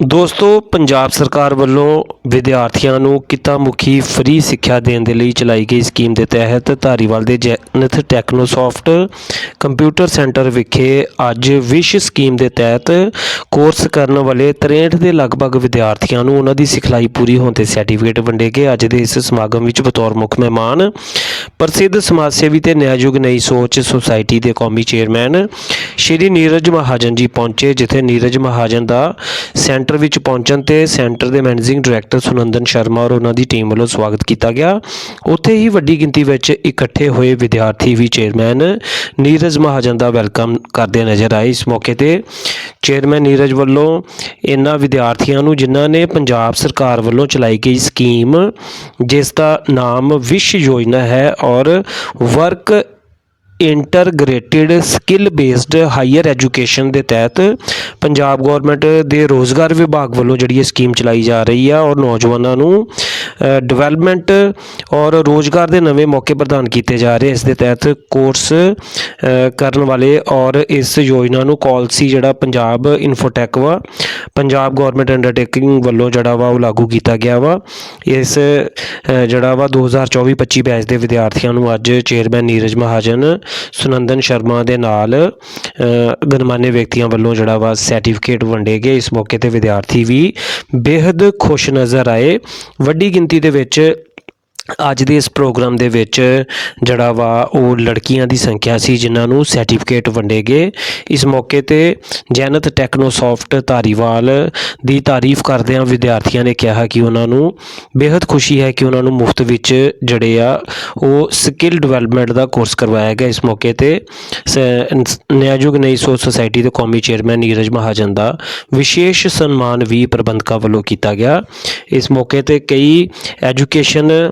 ਦੋਸਤੋ, ਪੰਜਾਬ ਸਰਕਾਰ ਵੱਲੋਂ ਵਿਦਿਆਰਥੀਆਂ ਨੂੰ ਕਿੱਤਾ ਮੁਖੀ ਫ੍ਰੀ ਸਿੱਖਿਆ ਦੇਣ ਦੇ ਲਈ ਚਲਾਈ ਗਈ ਸਕੀਮ ਦੇ ਤਹਿਤ ਧਾਰੀਵਾਲ ਦੇ ਜੈਨਥ ਟੈਕਨੋਸੌਫਟ ਕੰਪਿਊਟਰ ਸੈਂਟਰ ਵਿਖੇ ਅੱਜ ਵਿਸ਼ ਸਕੀਮ ਦੇ ਤਹਿਤ ਕੋਰਸ ਕਰਨ ਵਾਲੇ 63 ਦੇ ਲਗਭਗ ਵਿਦਿਆਰਥੀਆਂ ਨੂੰ ਉਹਨਾਂ ਦੀ ਸਿਖਲਾਈ ਪੂਰੀ ਹੋਣ ਤੇ ਸਰਟੀਫਿਕੇਟ ਵੰਡੇ ਗਏ। ਅੱਜ ਦੇ ਇਸ ਸਮਾਗਮ ਵਿੱਚ ਬਤੌਰ ਮੁੱਖ ਮਹਿਮਾਨ ਪ੍ਰਸਿੱਧ ਸਮਾਜ ਸੇਵੀ ਤੇ ਨਿਆਯੁਗ ਨਈ ਸੋਚ ਸੁਸਾਇਟੀ ਦੇ ਕੌਮੀ ਚੇਅਰਮੈਨ ਸ਼੍ਰੀ ਨੀਰਜ ਮਹਾਜਨ ਜੀ ਪਹੁੰਚੇ, ਜਿੱਥੇ ਨੀਰਜ ਮਹਾਜਨ ਦਾ ਸੈਂਟਰ ਸੈਂਟਰ ਵਿੱਚ ਪਹੁੰਚਣ ਤੇ ਸੈਂਟਰ ਦੇ ਮੈਨੇਜਿੰਗ ਡਾਇਰੈਕਟਰ ਸੁਨੰਦਨ ਸ਼ਰਮਾ ਔਰ ਉਹਨਾਂ ਦੀ ਟੀਮ ਵੱਲੋਂ ਸਵਾਗਤ ਕੀਤਾ ਗਿਆ। ਉੱਥੇ ਹੀ ਵੱਡੀ ਗਿਣਤੀ ਵਿੱਚ ਇਕੱਠੇ ਹੋਏ ਵਿਦਿਆਰਥੀ ਵੀ ਚੇਅਰਮੈਨ ਨੀਰਜ ਮਹਾਜਨ ਦਾ ਵੈਲਕਮ ਕਰਦੇ ਨਜ਼ਰ ਆਏ। ਇਸ ਮੌਕੇ ਤੇ ਚੇਅਰਮੈਨ ਨੀਰਜ ਵੱਲੋਂ ਇਹਨਾਂ ਵਿਦਿਆਰਥੀਆਂ ਨੂੰ ਜਿਨ੍ਹਾਂ ਨੇ ਪੰਜਾਬ ਸਰਕਾਰ ਵੱਲੋਂ ਚਲਾਈ ਗਈ ਸਕੀਮ, ਜਿਸ ਦਾ ਨਾਮ ਵਿਸ਼ ਯੋਜਨਾ ਹੈ ਔਰ work integrated skill based higher education ਦੇ ਤਹਿਤ ਪੰਜਾਬ ਗੌਰਮੈਂਟ ਦੇ ਰੋਜ਼ਗਾਰ ਵਿਭਾਗ ਵੱਲੋਂ ਜਿਹੜੀ ਇਹ ਸਕੀਮ ਚਲਾਈ ਜਾ ਰਹੀ ਆ ਔਰ ਨੌਜਵਾਨਾਂ ਨੂੰ ਡਿਵੈਲਪਮੈਂਟ ਔਰ ਰੋਜ਼ਗਾਰ ਦੇ ਨਵੇਂ ਮੌਕੇ ਪ੍ਰਦਾਨ ਕੀਤੇ ਜਾ ਰਹੇ। ਇਸ ਦੇ ਤਹਿਤ ਕੋਰਸ ਕਰਨ ਵਾਲੇ ਔਰ ਇਸ ਯੋਜਨਾ ਨੂੰ ਕਾਲਸੀ ਜਿਹੜਾ ਪੰਜਾਬ ਇਨਫੋਟੈਕ ਵਾ, ਪੰਜਾਬ ਗਵਰਨਮੈਂਟ ਅੰਡਰਟੇਕਿੰਗ ਵੱਲੋਂ ਜਿਹੜਾ ਵਾ ਉਹ ਲਾਗੂ ਕੀਤਾ ਗਿਆ ਵਾ। ਇਸ ਜਿਹੜਾ ਵਾ 2024-25 ਬੈਚ ਦੇ ਵਿਦਿਆਰਥੀਆਂ ਨੂੰ ਅੱਜ ਚੇਅਰਮੈਨ ਨੀਰਜ ਮਹਾਜਨ, ਸੁਨੰਦਨ ਸ਼ਰਮਾ ਦੇ ਨਾਲ ਗਨਮਾਨੇ ਵਿਅਕਤੀਆਂ ਵੱਲੋਂ ਜਿਹੜਾ ਵਾ ਸਰਟੀਫਿਕੇਟ ਵੰਡੇ ਗਏ। ਇਸ ਮੌਕੇ ਤੇ ਵਿਦਿਆਰਥੀ ਵੀ ਬੇहद ਖੁਸ਼ ਨਜ਼ਰ ਆਏ। ਵੱਡੀ ਗਿਣਤੀ ਦੇ ਵਿੱਚ ਅੱਜ ਦੇ ਇਸ ਪ੍ਰੋਗਰਾਮ ਦੇ ਵਿੱਚ ਜਿਹੜਾ ਵਾ ਉਹ ਲੜਕੀਆਂ ਦੀ ਸੰਖਿਆ ਸੀ, ਜਿਨ੍ਹਾਂ ਨੂੰ ਸਰਟੀਫਿਕੇਟ ਵੰਡੇ ਗਏ। ਇਸ ਮੌਕੇ ਤੇ ਜੈਨਤ ਟੈਕਨੋਸੌਫਟ ਧਾਰੀਵਾਲ ਦੀ ਤਾਰੀਫ ਕਰਦਿਆਂ ਵਿਦਿਆਰਥੀਆਂ ਨੇ ਕਿਹਾ ਕਿ ਉਹਨਾਂ ਨੂੰ ਬੇहद ਖੁਸ਼ੀ ਹੈ ਕਿ ਉਹਨਾਂ ਨੂੰ ਮੁਫਤ ਵਿੱਚ ਜਿਹੜੇ ਆ, ਉਹ ਸਕਿੱਲ ਡਿਵੈਲਪਮੈਂਟ ਦਾ ਕੋਰਸ ਕਰਵਾਇਆ ਗਿਆ। ਇਸ ਮੌਕੇ ਤੇ ਸ- ਨਿਆਯੁਗ ਨਈ ਸੋਚ ਸੁਸਾਇਟੀ ਦੇ ਕੌਮੀ ਚੇਅਰਮੈਨ ਨੀਰਜ ਮਹਾਜਨ ਦਾ ਵਿਸ਼ੇਸ਼ ਸਨਮਾਨ ਵੀ ਪ੍ਰਬੰਧਕਾਂ ਵੱਲੋਂ ਕੀਤਾ ਗਿਆ। ਇਸ ਮੌਕੇ ਤੇ ਕਈ ਐਜੂਕੇਸ਼ਨ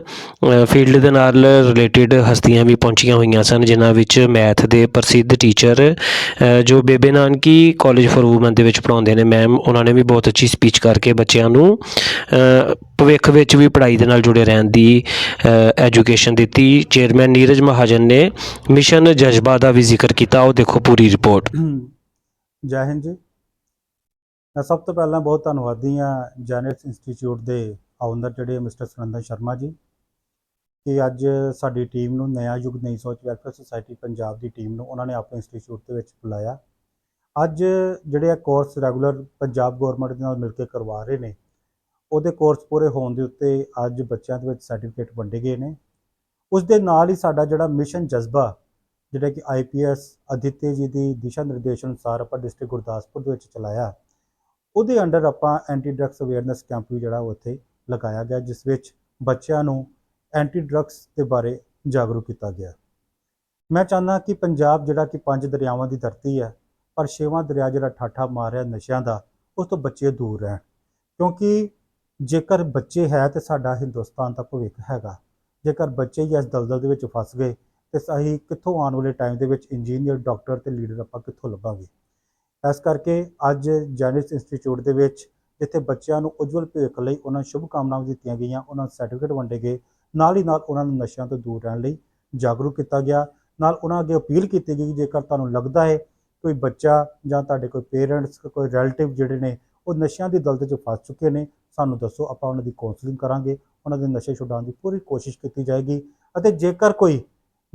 ਫੀਲਡ ਦੇ ਨਾਲ ਰਿਲੇਟਡ ਹਸਤੀਆਂ ਵੀ ਪਹੁੰਚੀਆਂ ਹੋਈਆਂ ਸਨ, ਜਿਨ੍ਹਾਂ ਵਿੱਚ ਮੈਥ ਦੇ ਪ੍ਰਸਿੱਧ ਟੀਚਰ ਜੋ Bebe Nanaki college for woman ਦੇ ਵਿੱਚ ਪੜਾਉਂਦੇ ਨੇ ਮੈਮ ਉਹਨਾਂ ਨੇ ਵੀ ਬਹੁਤ ਅੱਛੀ ਸਪੀਚ ਕਰਕੇ ਬੱਚਿਆਂ ਨੂੰ ਭਵਿੱਖ ਵਿੱਚ ਵੀ ਪੜ੍ਹਾਈ ਦੇ ਨਾਲ ਜੁੜੇ ਰਹਿਣ ਦੀ ਐਜੂਕੇਸ਼ਨ ਦਿੱਤੀ। ਚੇਅਰਮੈਨ ਨੀਰਜ ਮਹਾਜਨ ਨੇ ਮਿਸ਼ਨ ਜਜ਼ਬਾ ਦਾ ਵੀ ਜ਼ਿਕਰ ਕੀਤਾ। ਉਹ ਦੇਖੋ ਪੂਰੀ ਰਿਪੋਰਟ ਜੈ ਹਿੰਦ ਜੀ। ਮੈਂ ਸਭ ਤੋਂ ਪਹਿਲਾਂ ਬਹੁਤ ਧੰਨਵਾਦੀ ਹਾਂ ਜੈਨੇਟਸ ਇੰਸਟੀਚਿਊਟ ਦੇ ਆਊਨਰ ਜਿਹੜੇ ਮਿਸਟਰ ਸੁਨੰਦਨ ਸ਼ਰਮਾ ਜੀ। ਕਿ ਅੱਜ ਸਾਡੀ ਟੀਮ ਨੂੰ ਨਇਆ ਯੁੱਗ ਨਈ ਸੋਚ ਵੈਲਫੇਅਰ ਸੁਸਾਇਟੀ ਪੰਜਾਬ ਦੀ ਟੀਮ ਨੂੰ ਉਹਨਾਂ ਨੇ ਆਪਣੇ ਇੰਸਟੀਚਿਊਟ ਦੇ ਵਿੱਚ ਬੁਲਾਇਆ। ਅੱਜ ਜਿਹੜੇ ਆ ਕੋਰਸ ਰੈਗੂਲਰ ਪੰਜਾਬ ਗਵਰਨਮੈਂਟ ਦੇ ਨਾਲ ਮਿਲ ਕੇ ਕਰਵਾ ਰਹੇ ਨੇ, ਉਹਦੇ ਕੋਰਸ ਪੂਰੇ ਹੋਣ ਦੇ ਉੱਤੇ ਅੱਜ ਬੱਚਿਆਂ ਦੇ ਵਿੱਚ ਸਰਟੀਫਿਕੇਟ ਵੰਡੇ ਗਏ ਨੇ। ਉਸ ਦੇ ਨਾਲ ਹੀ ਸਾਡਾ ਜਿਹੜਾ ਮਿਸ਼ਨ ਜਜ਼ਬਾ, ਜਿਹੜਾ ਕਿ ਆਈਪੀਐਸ ਅਦਿੱਤੇ ਜੀ ਦੀ ਦਿਸ਼ਾ ਨਿਰਦੇਸ਼ ਅਨੁਸਾਰ ਆਪਾਂ ਡਿਸਟ੍ਰਿਕਟ ਗੁਰਦਾਸਪੁਰ ਦੇ ਵਿੱਚ ਚਲਾਇਆ, ਉਹਦੇ ਅੰਡਰ ਆਪਾਂ ਐਂਟੀ ਡਰੱਗਸ ਅਵੇਅਰਨੈਸ ਕੈਂਪ ਵੀ ਜਿਹੜਾ ਉਹ ਉੱਥੇ ਲਗਾਇਆ ਗਿਆ, ਜਿਸ ਵਿੱਚ ਬੱਚਿਆਂ ਨੂੰ ਐਂਟੀ ਡਰੱਗਸ ਦੇ ਬਾਰੇ ਜਾਗਰੂਕ ਕੀਤਾ ਗਿਆ। ਮੈਂ ਚਾਹੁੰਦਾ ਕਿ ਪੰਜਾਬ ਜਿਹੜਾ ਕਿ ਪੰਜ ਦਰਿਆਵਾਂ ਦੀ ਧਰਤੀ ਹੈ, ਪਰ ਛੇਵਾਂ ਦਰਿਆ ਜਿਹੜਾ ਠਾਠਾ ਮਾਰ ਰਿਹਾ ਨਸ਼ਿਆਂ ਦਾ, ਉਸ ਤੋਂ ਬੱਚੇ ਦੂਰ ਰਹਿਣ। ਕਿਉਂਕਿ ਜੇਕਰ ਬੱਚੇ ਹੈ ਤੇ ਸਾਡਾ ਹਿੰਦੁਸਤਾਨ ਦਾ ਭਵਿੱਖ ਹੈਗਾ। ਜੇਕਰ ਬੱਚੇ ਹੀ ਇਸ ਦਲਦਲ ਦੇ ਵਿੱਚ ਫਸ ਗਏ ਤੇ ਅਸੀਂ ਕਿੱਥੋਂ ਆਉਣ ਵਾਲੇ ਟਾਈਮ ਦੇ ਵਿੱਚ ਇੰਜੀਨੀਅਰ ਡਾਕਟਰ ਤੇ ਲੀਡਰ ਆਪਾਂ ਕਿੱਥੋਂ ਲੱਭਾਂਗੇ? ਇਸ ਕਰਕੇ ਅੱਜ ਜੈਨਿਸ ਇੰਸਟੀਚਿਊਟ ਦੇ ਵਿੱਚ ਜਿੱਥੇ ਬੱਚਿਆਂ ਨੂੰ ਉਜਵਲ ਭਵਿੱਖ ਲਈ ਉਹਨਾਂ ਨੂੰ ਸ਼ੁਭ ਕਾਮਨਾਵਾਂ ਦਿੱਤੀਆਂ ਗਈਆਂ, ਉਹਨਾਂ ਸਰਟੀਫਿਕੇਟ ਵੰਡੇ ਗਏ ਨਾਲ ਹੀ ਨਾਲ ਉਹਨਾਂ ਨੂੰ ਨਸ਼ਿਆਂ ਤੋਂ ਦੂਰ ਰਹਿਣ ਲਈ ਜਾਗਰੂਕ ਕੀਤਾ ਗਿਆ। ਨਾਲ ਉਹਨਾਂ ਅੱਗੇ ਅਪੀਲ ਕੀਤੀ ਗਈ ਕਿ ਜੇਕਰ ਤੁਹਾਨੂੰ ਲੱਗਦਾ ਹੈ ਕੋਈ ਬੱਚਾ ਜਾਂ ਤੁਹਾਡੇ ਕੋਈ ਪੇਰੈਂਟਸ, ਕੋਈ ਰਿਲੇਟਿਵ ਜਿਹੜੇ ਨੇ, ਉਹ ਨਸ਼ਿਆਂ ਦੀ ਦਲਦਲ 'ਚ ਫਸ ਚੁੱਕੇ ਨੇ, ਸਾਨੂੰ ਦੱਸੋ, ਆਪਾਂ ਉਹਨਾਂ ਦੀ ਕਾਉਂਸਲਿੰਗ ਕਰਾਂਗੇ, ਉਹਨਾਂ ਦੇ ਨਸ਼ੇ ਛੁਡਾਉਣ ਦੀ ਪੂਰੀ ਕੋਸ਼ਿਸ਼ ਕੀਤੀ ਜਾਏਗੀ ਅਤੇ ਜੇਕਰ ਕੋਈ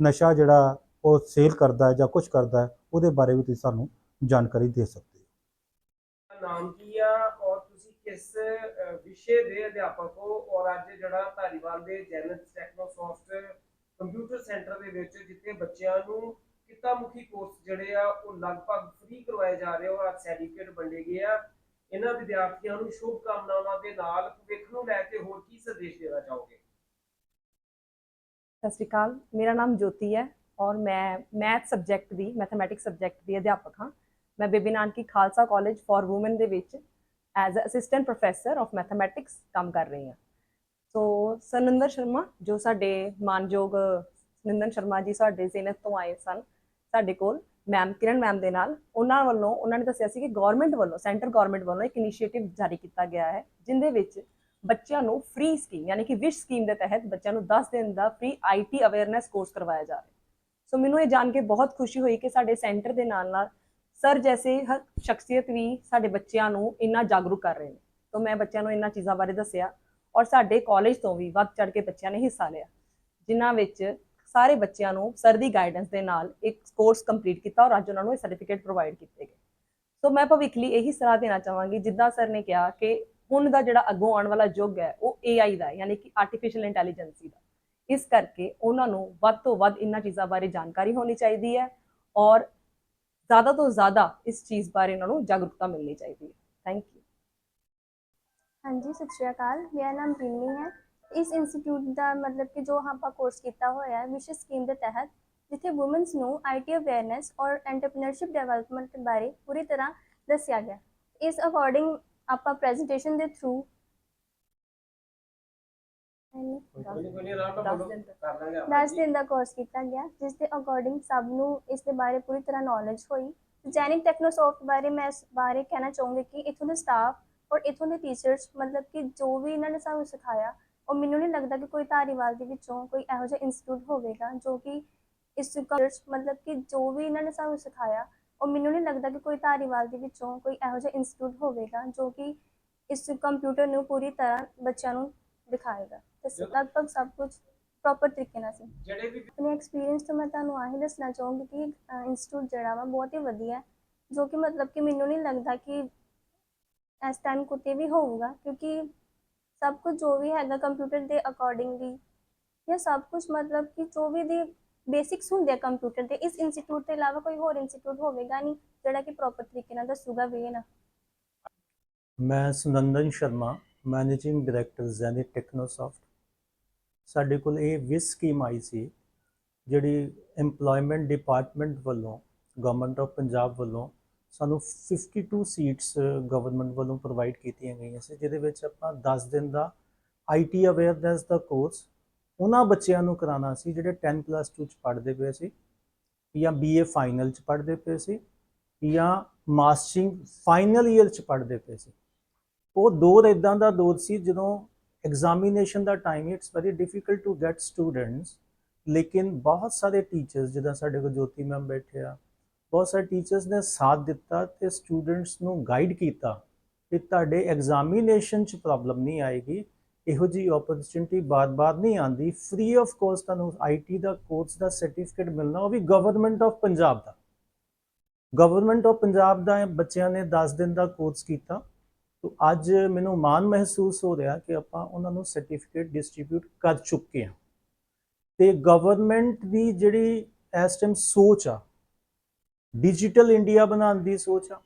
ਨਸ਼ਾ ਜਿਹੜਾ ਉਹ ਸੇਲ ਕਰਦਾ ਹੈ ਜਾਂ ਕੁਝ ਕਰਦਾ ਹੈ, ਉਹਦੇ ਬਾਰੇ ਵੀ ਤੁਸੀਂ ਸਾਨੂੰ ਜਾਣਕਾਰੀ ਦੇ ਸਕਦੇ ਹੋ। ਨਾਮ ਕੀ ਆ? ਔਰ ਤੁਸੀਂ ਵਿਸ਼ੇ ਦੇ ਅਧਿਆਪਕ ਔਰ ਅੱਜ ਜਿਹੜਾ ਧਾਰੀਵਾਲ ਦੇ ਜੈਨਤ ਟੈਕਨੋਸੌਫਟ ਕੰਪਿਊਟਰ ਸੈਂਟਰ ਦੇ ਵਿੱਚ ਜਿੱਥੇ ਬੱਚਿਆਂ ਨੂੰ ਕਿੱਤਾ ਮੁਖੀ ਕੋਰਸ ਜਿਹੜੇ ਆ ਉਹ ਲਗਭਗ ਫ੍ਰੀ ਕਰਵਾਏ ਜਾ ਰਹੇ ਔਰ ਅੱਜ ਸਰਟੀਫਿਕੇਟ ਵੰਡੇ ਗਏ ਆ। ਇਹਨਾਂ ਵਿਦਿਆਰਥੀਆਂ ਨੂੰ ਸ਼ੁਭ ਕਾਮਨਾਵਾਂ ਦੇ ਨਾਲ ਭਵਿੱਖ ਨੂੰ ਲੈ ਕੇ ਹੋਰ ਕੀ ਸੰਦੇਸ਼ ਦੇਣਾ ਚਾਹੋਗੇ? ਸਤਿ ਸ਼੍ਰੀ ਅਕਾਲ, ਮੇਰਾ ਨਾਮ ਜੋਤੀ ਹੈ ਔਰ ਮੈਂ ਮੈਥ ਸਬਜੈਕਟ ਦੀ ਮੈਥਮੈਟਿਕਸ ਸਬਜੈਕਟ ਦੀ ਅਧਿਆਪਕ ਹਾਂ। ਮੈਂ Bebe Nanaki Khalsa college for women ਦੇ ਵਿੱਚ as uh assistant professor of mathematics ਕੰਮ ਕਰ ਰਹੀ ਹਾਂ। ਸੋ ਸਨੰਦਰ ਸ਼ਰਮਾ ਜੋ ਸਾਡੇ ਮਾਨਯੋਗ ਸਨੰਦਨ ਸ਼ਰਮਾ ਜੀ ਸਾਡੇ ਜ਼ੇਨਤ ਤੋਂ ਆਏ ਸਨ, ਸਾਡੇ ਕੋਲ ਮੈਮ ਕਿਰਨ ਮੈਮ ਦੇ ਨਾਲ, ਉਹਨਾਂ ਵੱਲੋਂ, ਉਹਨਾਂ ਨੇ ਦੱਸਿਆ ਸੀ ਕਿ ਗਵਰਨਮੈਂਟ ਵੱਲੋਂ ਸੈਂਟਰ ਗਵਰਨਮੈਂਟ ਵੱਲੋਂ ਇੱਕ ਇਨੀਸ਼ੀਏਟਿਵ ਜਾਰੀ ਕੀਤਾ ਗਿਆ ਹੈ, ਜਿੰਦੇ ਵਿੱਚ ਬੱਚਿਆਂ ਨੂੰ ਫ੍ਰੀ ਸਕੀਮ ਯਾਨੀ ਕਿ ਵਿਸ਼ ਸਕੀਮ ਦੇ ਤਹਿਤ ਬੱਚਿਆਂ ਨੂੰ 10 ਦਿਨ ਦਾ ਫ੍ਰੀ ਆਈਟੀ ਅਵੇਅਰਨੈਸ ਕੋਰਸ ਕਰਵਾਇਆ ਜਾ ਰਿਹਾ ਸੋ ਮੈਨੂੰ ਇਹ ਜਾਣ ਕੇ ਬਹੁਤ ਖੁਸ਼ੀ ਹੋਈ ਕਿ ਸਾਡੇ ਸੈਂਟਰ ਦੇ ਨਾਲ ਨਾਲ ਸਰ, ਜੈਸੇ ਹਰ ਸ਼ਖਸੀਅਤ ਵੀ ਸਾਡੇ ਬੱਚਿਆਂ ਨੂੰ ਇੰਨਾ ਜਾਗਰੂਕ ਕਰ ਰਹੇ ਨੇ। ਤਾਂ ਮੈਂ ਬੱਚਿਆਂ ਨੂੰ ਇਹਨਾਂ ਚੀਜ਼ਾਂ ਬਾਰੇ ਦੱਸਿਆ ਔਰ ਸਾਡੇ ਕਾਲਜ ਤੋਂ ਵੀ ਵੱਧ ਚੜ ਕੇ ਬੱਚਿਆਂ ਨੇ ਹਿੱਸਾ ਲਿਆ, ਜਿਨ੍ਹਾਂ ਵਿੱਚ ਸਾਰੇ ਬੱਚਿਆਂ ਨੂੰ ਸਰ ਦੀ ਗਾਈਡੈਂਸ ਦੇ ਨਾਲ ਇੱਕ ਕੋਰਸ ਕੰਪਲੀਟ ਕੀਤਾ ਔਰ ਅੱਜ ਉਹਨਾਂ ਨੂੰ ਇਹ ਸਰਟੀਫਿਕੇਟ ਪ੍ਰੋਵਾਈਡ ਕੀਤੇ ਗਏ। ਸੋ ਮੈਂ ਭਵਿੱਖ ਲਈ ਇਹੀ ਸਲਾਹ ਦੇਣਾ ਚਾਹਾਂਗੀ, ਜਿੱਦਾਂ ਸਰ ਨੇ ਕਿਹਾ ਕਿ ਹੁਣ ਦਾ ਜਿਹੜਾ ਅੱਗੋਂ ਆਉਣ ਵਾਲਾ ਯੁੱਗ ਹੈ, ਉਹ AI ਦਾ ਯਾਨੀ ਕਿ ਆਰਟੀਫੀਸ਼ੀਅਲ ਇੰਟੈਲੀਜੈਂਸੀ ਦਾ। ਇਸ ਕਰਕੇ ਉਹਨਾਂ ਨੂੰ ਵੱਧ ਤੋਂ ਵੱਧ ਇਹਨਾਂ ਚੀਜ਼ਾਂ ਬਾਰੇ ਜਾਣਕਾਰੀ ਹੋਣੀ ਚਾਹੀਦੀ ਹੈ ਔਰ ਜ਼ਿਆਦਾ ਤੋਂ ਜ਼ਿਆਦਾ ਇਸ ਚੀਜ਼ ਬਾਰੇ ਉਹਨਾਂ ਨੂੰ ਜਾਗਰੂਕਤਾ ਮਿਲਣੀ ਚਾਹੀਦੀ ਹੈ। ਥੈਂਕ ਯੂ ਹਾਂਜੀ, ਸਤਿ ਸ਼੍ਰੀ ਅਕਾਲ। ਮੇਰਾ ਨਾਮ ਪ੍ਰੀਮੀ ਹੈ। ਇਸ ਇੰਸਟੀਚਿਊਟ ਦਾ ਮਤਲਬ ਕਿ ਜੋ ਆਪਾਂ ਕੋਰਸ ਕੀਤਾ ਹੋਇਆ ਹੈ, ਵਿਸ਼ੇ ਸਕੀਮ ਦੇ ਤਹਿਤ, ਜਿੱਥੇ ਔਮਨਸ ਨੂੰ ਆਈਟੀ ਅਵੇਅਰਨੈਸ ਔਰ ਐਂਟਰਪ੍ਰੀਨਰਸ਼ਿਪ ਡਿਵੈਲਪਮੈਂਟ ਬਾਰੇ ਪੂਰੀ ਤਰ੍ਹਾਂ ਦੱਸਿਆ ਗਿਆ। ਇਸ ਅਕੋਰਡਿੰਗ ਆਪਾਂ ਪ੍ਰੈਜੈਂਟੇਸ਼ਨ ਦੇ ਥਰੂ 10 ਦਿਨ ਦਾ ਕੋਰਸ ਕੀਤਾ ਗਿਆ ਜਿਸ ਦੇ ਅਕੋਰਡਿੰਗ ਸਭ ਨੂੰ ਇਸ ਦੇ ਬਾਰੇ ਪੂਰੀ ਤਰ੍ਹਾਂ ਨੌਲੇਜ ਹੋਈ। ਜੈਨਿਕ ਟੈਕਨੋਸੌਫਟ ਬਾਰੇ ਮੈਂ ਇਸ ਬਾਰੇ ਕਹਿਣਾ ਚਾਹੂੰਗੀ ਕਿ ਇਥੋਂ ਦੇ ਸਟਾਫ ਔਰ ਇਥੋਂ ਦੇ ਟੀਚਰਸ ਮਤਲਬ ਕਿ ਜੋ ਵੀ ਇਹਨਾਂ ਨੇ ਸਾਨੂੰ ਸਿਖਾਇਆ ਉਹ ਮੈਨੂੰ ਨਹੀਂ ਲੱਗਦਾ ਕਿ ਕੋਈ ਧਾਰੀਵਾਲ ਦੇ ਵਿੱਚੋਂ ਕੋਈ ਇਹੋ ਜਿਹਾ ਇੰਸਟੀਚਿਊਟ ਹੋਵੇਗਾ ਜੋ ਕਿ ਇਸ ਮਤਲਬ ਕਿ ਜੋ ਵੀ ਇਹਨਾਂ ਨੇ ਸਾਨੂੰ ਸਿਖਾਇਆ ਉਹ ਮੈਨੂੰ ਨਹੀਂ ਲੱਗਦਾ ਕਿ ਕੋਈ ਧਾਰੀਵਾਲ ਦੇ ਵਿੱਚੋਂ ਕੋਈ ਇਹੋ ਜਿਹਾ ਇੰਸਟੀਚਿਊਟ ਹੋਵੇਗਾ ਜੋ ਕਿ ਇਸ ਕੰਪਿਊਟਰ ਨੂੰ ਪੂਰੀ ਤਰ੍ਹਾਂ ਬੱਚਿਆਂ ਨੂੰ ਦਿਖਾਏਗਾ। ਲਗਭਗ ਸਭ ਕੁਝ ਪ੍ਰੋਪਰ ਤਰੀਕੇ ਨਾਲ ਸੀ। ਜਿਹੜੇ ਵੀ ਆਪਣੇ ਐਕਸਪੀਰੀਅੰਸ ਤੋਂ ਮੈਂ ਤੁਹਾਨੂੰ ਆਹੀ ਦੱਸਣਾ ਚਾਹੂੰਗੀ ਕਿ ਇੰਸਟੀਚਿਊਟ ਜਿਹੜਾ ਵਾ ਬਹੁਤ ਹੀ ਵਧੀਆ ਹੈ ਜੋ ਕਿ ਮਤਲਬ ਕਿ ਮੈਨੂੰ ਨਹੀਂ ਲੱਗਦਾ ਕਿ ਇਸ ਟਾਈਮ ਕਿਤੇ ਵੀ ਹੋਊਗਾ ਕਿਉਂਕਿ ਸਭ ਕੁਝ ਜੋ ਵੀ ਹੈਗਾ ਕੰਪਿਊਟਰ ਦੇ ਅਕੋਰਡਿੰਗਲੀ ਇਹ ਸਭ ਕੁਝ ਮਤਲਬ ਕਿ ਜੋ ਵੀ ਦੀ ਬੇਸਿਕਸ ਹੁੰਦੇ ਆ ਕੰਪਿਊਟਰ ਦੇ ਇਸ ਇੰਸਟੀਚਿਊਟ ਤੋਂ ਇਲਾਵਾ ਕੋਈ ਹੋਰ ਇੰਸਟੀਚਿਊਟ ਹੋਵੇਗਾ ਨਹੀਂ ਜਿਹੜਾ ਕਿ ਪ੍ਰੋਪਰ ਤਰੀਕੇ ਨਾਲ ਦੱਸੂਗਾ ਵੀ ਨਾ। ਮੈਂ Sunandan Sharma managing director Zenic Technosoft ਸਾਡੇ ਕੋਲ ਇਹ ਵਿਸ ਸਕੀਮ ਆਈ ਸੀ, ਜਿਹੜੀ EMPLOYMENT ਡਿਪਾਰਟਮੈਂਟ ਵੱਲੋਂ ਗਵਰਨਮੈਂਟ ਆਫ ਪੰਜਾਬ ਵੱਲੋਂ ਸਾਨੂੰ 52 ਸੀਟਸ ਗਵਰਨਮੈਂਟ ਵੱਲੋਂ ਪ੍ਰੋਵਾਈਡ ਕੀਤੀਆਂ ਗਈਆਂ ਸੀ, ਜਿਹਦੇ ਵਿੱਚ ਆਪਾਂ 10 ਦਿਨ ਦਾ ਆਈਟੀ ਅਵੇਅਰਨੈਸ ਦਾ ਕੋਰਸ ਉਹਨਾਂ ਬੱਚਿਆਂ ਨੂੰ ਕਰਾਉਣਾ ਸੀ, ਜਿਹੜੇ 10 ਪਲੱਸ 2 ਚ ਪੜ੍ਹਦੇ ਪਏ ਸੀ, ਜਾਂ ਬੀਏ ਫਾਈਨਲ ਚ ਪੜ੍ਹਦੇ ਪਏ ਸੀ, ਜਾਂ ਮਾਸਟਰਿੰਗ ਫਾਈਨਲ ਈਅਰ ਚ ਪੜ੍ਹਦੇ ਪਏ ਸੀ। ਉਹ ਦੌਰ ਇਦਾਂ ਦਾ ਦੌਰ ਸੀ, ਜਦੋਂ examination the time it's very difficult to get students ਲੇਕਿਨ ਬਹੁਤ ਸਾਰੇ ਟੀਚਰਸ ਜਿੱਦਾਂ ਸਾਡੇ ਕੋਲ ਜੋਤੀ ਮੈਮ ਬੈਠੇ ਆ, ਬਹੁਤ ਸਾਰੇ ਟੀਚਰਸ ਨੇ ਸਾਥ ਦਿੱਤਾ ਤੇ ਸਟੂਡੈਂਟਸ ਨੂੰ ਗਾਈਡ ਕੀਤਾ ਕਿ ਤੁਹਾਡੇ ਐਗਜ਼ਾਮੀਨੇਸ਼ਨ 'ਚ ਪ੍ਰੋਬਲਮ ਨਹੀਂ ਆਏਗੀ। ਇਹੋ ਜੀ ਓਪਰਚੁਨਿਟੀ ਬਾਰ-ਬਾਰ ਨਹੀਂ ਆਂਦੀ ਫ੍ਰੀ ਆਫ ਕੋਸਟ ਤੁਹਾਨੂੰ ਆਈਟੀ ਦਾ ਕੋਰਸ ਦਾ ਸਰਟੀਫਿਕੇਟ ਮਿਲਣਾ, ਉਹ ਵੀ ਗਵਰਨਮੈਂਟ ਆਫ ਪੰਜਾਬ ਦਾ। ਗਵਰਨਮੈਂਟ ਆਫ ਪੰਜਾਬ ਦਾ ਬੱਚਿਆਂ ਨੇ 10 ਦਿਨ ਦਾ ਕੋਰਸ ਕੀਤਾ। ਤੋ ਅੱਜ ਮੈਨੂੰ ਮਾਣ ਮਹਿਸੂਸ ਹੋ ਰਿਹਾ ਕਿ ਆਪਾਂ ਉਹਨਾਂ ਨੂੰ ਸਰਟੀਫਿਕੇਟ ਡਿਸਟ੍ਰੀਬਿਊਟ ਕਰ ਚੁੱਕੇ ਹਾਂ। ਤੇ ਗਵਰਨਮੈਂਟ ਦੀ ਜਿਹੜੀ ਇਸ ਟਾਈਮ ਸੋਚ ਆ ਡਿਜੀਟਲ ਇੰਡੀਆ ਬਣਾਉਣ ਦੀ ਸੋਚ ਆ,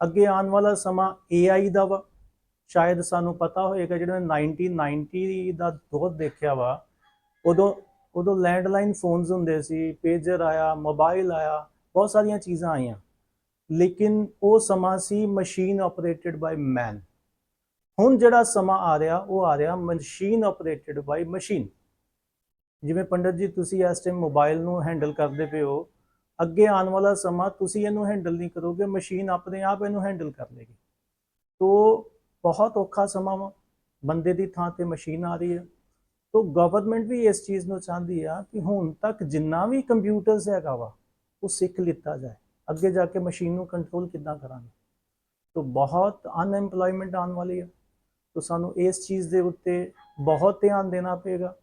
ਅੱਗੇ ਆਉਣ ਵਾਲਾ ਸਮਾਂ AI ਦਾ ਵਾ। ਸ਼ਾਇਦ ਸਾਨੂੰ ਪਤਾ ਹੋਏਗਾ ਜਿਹੜਾ 1990 ਦਾ ਦੌਰ ਦੇਖਿਆ ਵਾ, ਉਦੋਂ ਉਦੋਂ ਲੈਂਡਲਾਈਨ ਫੋਨਸ ਹੁੰਦੇ ਸੀ ਪੇਜਰ ਆਇਆ ਮੋਬਾਈਲ ਆਇਆ, ਬਹੁਤ ਸਾਰੀਆਂ ਚੀਜ਼ਾਂ ਆਈਆਂ। ਲੇਕਿਨ ਉਹ ਸਮਾਂ ਸੀ ਮਸ਼ੀਨ ਆਪਰੇਟਡ ਬਾਈ ਮੈਨ ਹੁਣ ਜਿਹੜਾ ਸਮਾਂ ਆ ਰਿਹਾ, ਉਹ ਆ ਰਿਹਾ ਮਸ਼ੀਨ ਆਪਰੇਟਡ ਬਾਈ ਮਸ਼ੀਨ ਜਿਵੇਂ ਪੰਡਤ ਜੀ, ਤੁਸੀਂ ਇਸ ਟਾਈਮ ਮੋਬਾਈਲ ਨੂੰ ਹੈਂਡਲ ਕਰਦੇ ਪਏ ਹੋ। ਅੱਗੇ ਆਉਣ ਵਾਲਾ ਸਮਾਂ ਤੁਸੀਂ ਇਹਨੂੰ ਹੈਂਡਲ ਨਹੀਂ ਕਰੋਗੇ ਮਸ਼ੀਨ ਆਪਣੇ ਆਪ ਇਹਨੂੰ ਹੈਂਡਲ ਕਰ ਲੇਗੀ। ਤੋ ਬਹੁਤ ਔਖਾ ਸਮਾਂ ਵਾ, ਬੰਦੇ ਦੀ ਥਾਂ ਤੇ ਮਸ਼ੀਨ ਆ ਰਹੀ ਹੈ। ਤੋ ਗਵਰਨਮੈਂਟ ਵੀ ਇਸ ਚੀਜ਼ ਨੂੰ ਚਾਹੁੰਦੀ ਆ ਕਿ ਹੁਣ ਤੱਕ ਜਿੰਨਾ ਵੀ ਕੰਪਿਊਟਰਸ ਹੈਗਾ ਵਾ, ਉਹ ਸਿੱਖ ਲਿੱਤਾ ਜਾਏ। ਅੱਗੇ ਜਾ ਕੇ ਮਸ਼ੀਨ ਨੂੰ ਕੰਟਰੋਲ ਕਿੱਦਾਂ ਕਰਾਂਗੇ? ਤੋ ਬਹੁਤ ਅਨਐਮਪਲੋਇਮੈਂਟ ਆਉਣ ਵਾਲੀ ਹੈ ਤੋ ਸਾਨੂੰ ਇਸ ਚੀਜ਼ ਦੇ ਉੱਤੇ ਬਹੁਤ ਧਿਆਨ ਦੇਣਾ ਪਏਗਾ।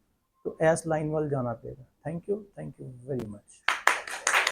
ਤੋ ਇਸ ਲਾਈਨ ਵੱਲ ਜਾਣਾ ਪਏਗਾ। Thank you thank you very much